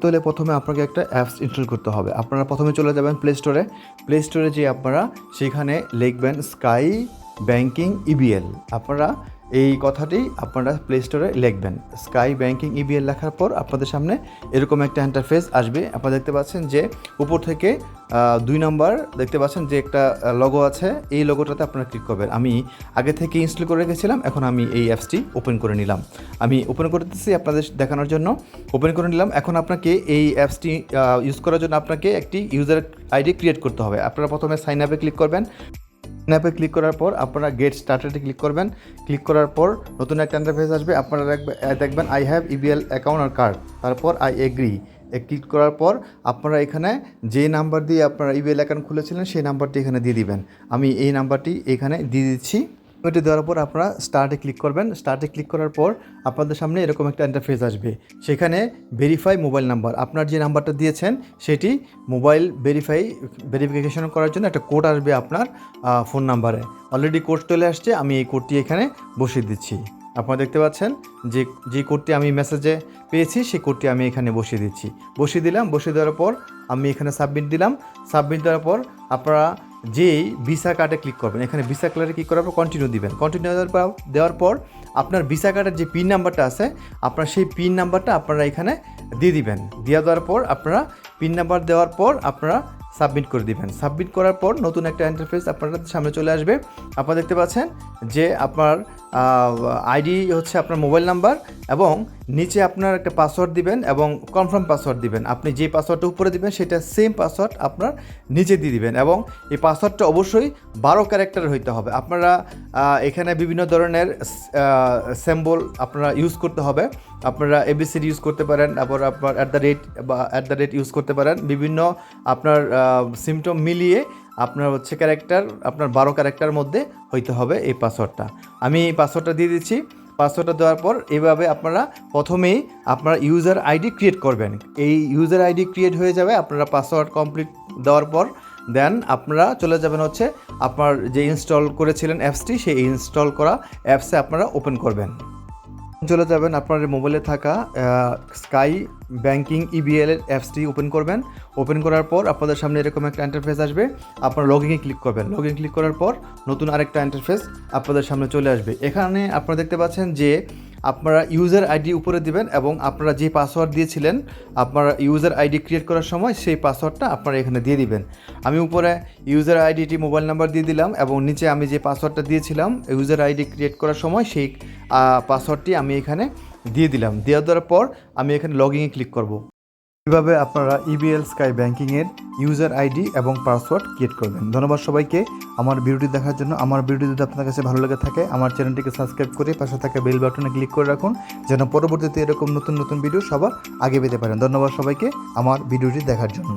করতে হলে প্রথমে আপনাকে একটা অ্যাপস ইনস্টল করতে হবে। আপনারা প্রথমে চলে যাবেন প্লে স্টোরে প্লে স্টোরে যে আপনারা সেখানে লিখবেন স্কাই ব্যাংকিং ইবিএল আপনারা এই কথাটি আপনারা প্লে স্টোরে লিখবেন। স্কাই ব্যাংকিং ইবিএল লেখার পর আপনাদের সামনে এরকম একটা ইন্টারফেস আসবে। আপনারা দেখতে পাচ্ছেন যে উপর থেকে দুই নম্বর দেখতে পাচ্ছেন যে একটা লগো আছে। এই লোগোটাতে আপনারা ক্লিক করবেন। আমি আগে থেকে ইনস্টল করে রেখেছিলাম। এখন আমি এই অ্যাপসটি ওপেন করে নিলাম। আমি ওপেন করতেছি আপনাদের দেখানোর জন্য। ওপেন করে নিলাম। এখন আপনাকে এই অ্যাপসটি ইউজ করার জন্য আপনাকে একটি ইউজার আইডি ক্রিয়েট করতে হবে। আপনারা প্রথমে সাইন আপে ক্লিক করবেন। সাইন আপে ক্লিক করার পর আপনারা গেট স্টার্টেডে ক্লিক করবেন। ক্লিক করার পর নতুন একটা ইন্টারফেস আসবে। আপনারা দেখবে- দেখবেন আই হ্যাভ ইবিএল অ্যাকাউন্ট আর কার্ড তারপর আই এগ্রি ক্লিক করার পর আপনারা এখানে যে নাম্বার দিয়ে আপনারা ইবিএল অ্যাকাউন্ট খুলেছিলেন, সেই নাম্বারটি এখানে দিয়ে দিবেন। আমি এই নাম্বারটি এখানে দিয়ে দিচ্ছি। ওইটি দেওয়ার পর আপনারা স্টার্টে ক্লিক করবেন। স্টার্টে ক্লিক করার পর আপনাদের সামনে এরকম একটা ইন্টারফেস আসবে। সেখানে ভেরিফাই মোবাইল নাম্বার আপনার যে নাম্বারটা দিয়েছেন, সেটি মোবাইল ভেরিফাই ভেরিফিকেশন করার জন্য একটা কোড আসবে আপনার ফোন নাম্বারে অলরেডি কোড চলে আসছে, আমি এই কোডটি এখানে বসিয়ে দিচ্ছি। আপনারা দেখতে পাচ্ছেন যে যে কোডটি আমি মেসেজে পেয়েছি, সেই কোডটি আমি এখানে বসিয়ে দিচ্ছি। বসিয়ে দিলাম, বসিয়ে দেওয়ার পর আমি এখানে সাবমিট দিলাম। সাবমিট দেওয়ার পর আপনারা যেই ভিসা কার্ডে ক্লিক করবেন, এখানে ভিসা কার্ডে ক্লিক করার পর কন্টিনিউ দিবেন। কন্টিনিউ দেওয়ার পর দেওয়ার পর আপনার ভিসা কার্ডের যে পিন নাম্বারটা আছে, আপনার সেই পিন নাম্বারটা আপনারা এখানে দিয়ে দিবেন। দিয়ে দেওয়ার পর আপনারা পিন নাম্বার দেওয়ার পর আপনারা সাবমিট করে দিবেন। সাবমিট করার পর নতুন একটা ইন্টারফেস আপনাদের সামনে চলে আসবে। আপনারা দেখতে পাচ্ছেন যে আপনার আইডি হচ্ছে আপনার মোবাইল নাম্বার এবং নিচে আপনার একটা পাসওয়ার্ড দিবেন এবং কনফার্ম পাসওয়ার্ড দিবেন। আপনি যে পাসওয়ার্ডটা উপরে দিবেন, সেটা সেম পাসওয়ার্ড আপনার নিচে দিয়ে দিবেন এবং এই পাসওয়ার্ডটা অবশ্যই বারো ক্যারেক্টার হইতে হবে। আপনারা এখানে বিভিন্ন ধরনের স্যাম্বল আপনারা ইউজ করতে হবে। আপনারা এবিসিডি ইউজ করতে পারেন, তারপর আপনার অ্যাট দ্য রেট বা অ্যাট দ্য রেট ইউজ করতে পারেন। বিভিন্ন আপনার সিমটম মিলিয়ে আপনার হচ্ছে ক্যারেক্টার আপনার বারো ক্যারেক্টার মধ্যে হইতে হবে এই পাসওয়ার্ডটা আমি এই পাসওয়ার্ডটা দিয়ে দিচ্ছি। পাসওয়ার্ডটা দেওয়ার পর এভাবে আপনারা প্রথমেই আপনারা ইউজার আইডি ক্রিয়েট করবেন। এই ইউজার আইডি ক্রিয়েট হয়ে যাবে, আপনারা পাসওয়ার্ড কমপ্লিট দেওয়ার পর দেন আপনারা চলে যাবেন হচ্ছে আপনার যে ইনস্টল করেছিলেন অ্যাপসটি, সেই ইনস্টল করা অ্যাপসে আপনারা ওপেন করবেন। চলে যাবেন আপনার মোবাইলে থাকা স্কাই ব্যাংকিং ইবিএল এর অ্যাপসটি ওপেন করবেন। ওপেন করার পর আপনাদের সামনে এরকম একটা ইন্টারফেস আসবে। আপনারা লগইনে ক্লিক করবেন। লগইন ক্লিক করার পর নতুন আরেকটা ইন্টারফেস আপনাদের সামনে চলে আসবে। এখানে আপনারা দেখতে পাচ্ছেন যে আপনারা ইউজার আইডি উপরে দিবেন এবং আপনারা যে পাসওয়ার্ড দিয়েছিলেন, আপনারা ইউজার আইডি ক্রিয়েট করার সময় সেই পাসওয়ার্ডটা আপনারা এখানে দিয়ে দিবেন। আমি উপরে ইউজার আইডিটি মোবাইল নাম্বার দিয়ে দিলাম এবং নিচে আমি যে পাসওয়ার্ডটা দিয়েছিলাম ইউজার আইডি ক্রিয়েট করার সময় সেই পাসওয়ার্ডটি আমি এখানে দিয়ে দিলাম। দেওয়া দেওয়ার পর আমি এখানে লগইনে ক্লিক করব। কীভাবে আপনারা ইবিএল স্কাই ব্যাংকিংয়ের ইউজার আইডি এবং পাসওয়ার্ড ক্রিয়েট করবেন। ধন্যবাদ সবাইকে। আমার ভিডিওটি দেখার জন্য আমার ভিডিও যদি আপনার কাছে ভালো লেগে থাকে, আমার চ্যানেলটিকে সাবস্ক্রাইব করে পাশে থাকা বেল বাটনে ক্লিক করে রাখুন, যেন পরবর্তীতে এরকম নতুন নতুন ভিডিও সবার আগে পেতে পারেন। ধন্যবাদ সবাইকে আমার ভিডিওটি দেখার জন্য।